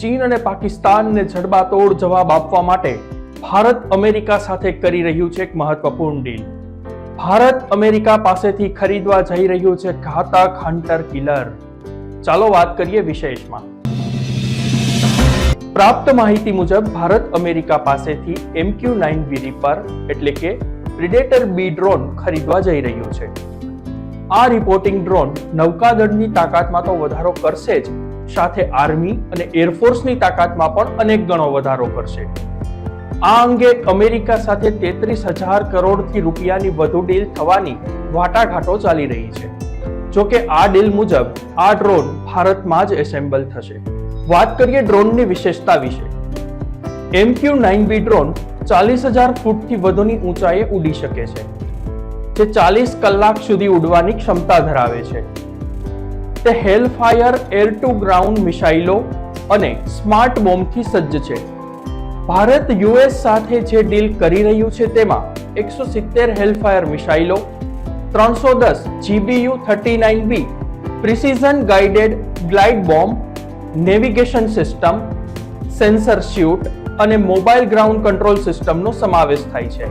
ચીન અને પાકિસ્તાનને જડબાતોડ જવાબ આપવા માટે ભારત અમેરિકા સાથે કરી રહ્યું છે એક મહત્વપૂર્ણ ડીલ ભારત અમેરિકા પાસેથી ખરીદવા જઈ રહ્યું છે ઘાતક હન્ટર કિલર ચાલો વાત કરીએ વિશેષમાં. પ્રાપ્ત માહિતી મુજબ, ભારત અમેરિકા પાસેથી એમક્યુ નાઇન વી રીપર એટલે કે પ્રિડેટર બી ડ્રોન ખરીદવા જઈ રહ્યું છે. આ રિપોર્ટિંગ ડ્રોન નૌકાદળની તાકાતમાં તો વધારો કરશે જ સાથે આર્મી અને એરફોર્સની તાકાતમાં પણ અનેક ગણો વધારો કરશે. આ અંગે અમેરિકા સાથે તેત્રીસ હજાર કરોડથી રૂપિયાની વધુ ડીલ થવાની વાટાઘાટો ચાલી રહી છે. જોકે આ ડીલ મુજબ આ ડ્રોન ભારતમાં જ એસેમ્બલ થશે. વાત કરીએ ડ્રોનની વિશેષતા વિશે. એમક્યુ નાઇન બી ડ્રોન ચાલીસ હજાર ફૂટથી વધુની ઊંચાઈએ ઉડી શકે છે, જે ચાલીસ કલાક સુધી ઉડવાની ક્ષમતા ધરાવે છે. તે હેલફાયર એર ટુ ગ્રાઉન્ડ મિસાઇલો અને સ્માર્ટ બોમ્બથી સજ્જ છે. ભારત યુએસ સાથે જે ડીલ કરી રહ્યું છે તેમાં એકસો સિત્તેર હેલફાયર મિસાઇલો, ત્રણસો દસ GBU thirty nine B precision guided glide bomb navigation system sensor suite અને મોબાઈલ ગ્રાઉન્ડ કંટ્રોલ સિસ્ટમનો સમાવેશ થાય છે.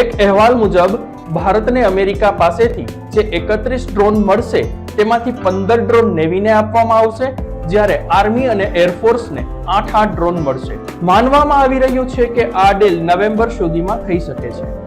એક અહેવાલ મુજબ, ભારતને અમેરિકા પાસેથી જે એકત્રીસ ડ્રોન મળશે તેમાંથી પંદર ડ્રોન નેવીને આપવામાં આવશે, જ્યારે આર્મી અને એરફોર્સને આઠ આઠ ડ્રોન મળશે. માનવામાં આવી રહ્યું છે કે આ ડીલ નવેમ્બર સુધીમાં થઈ શકે છે.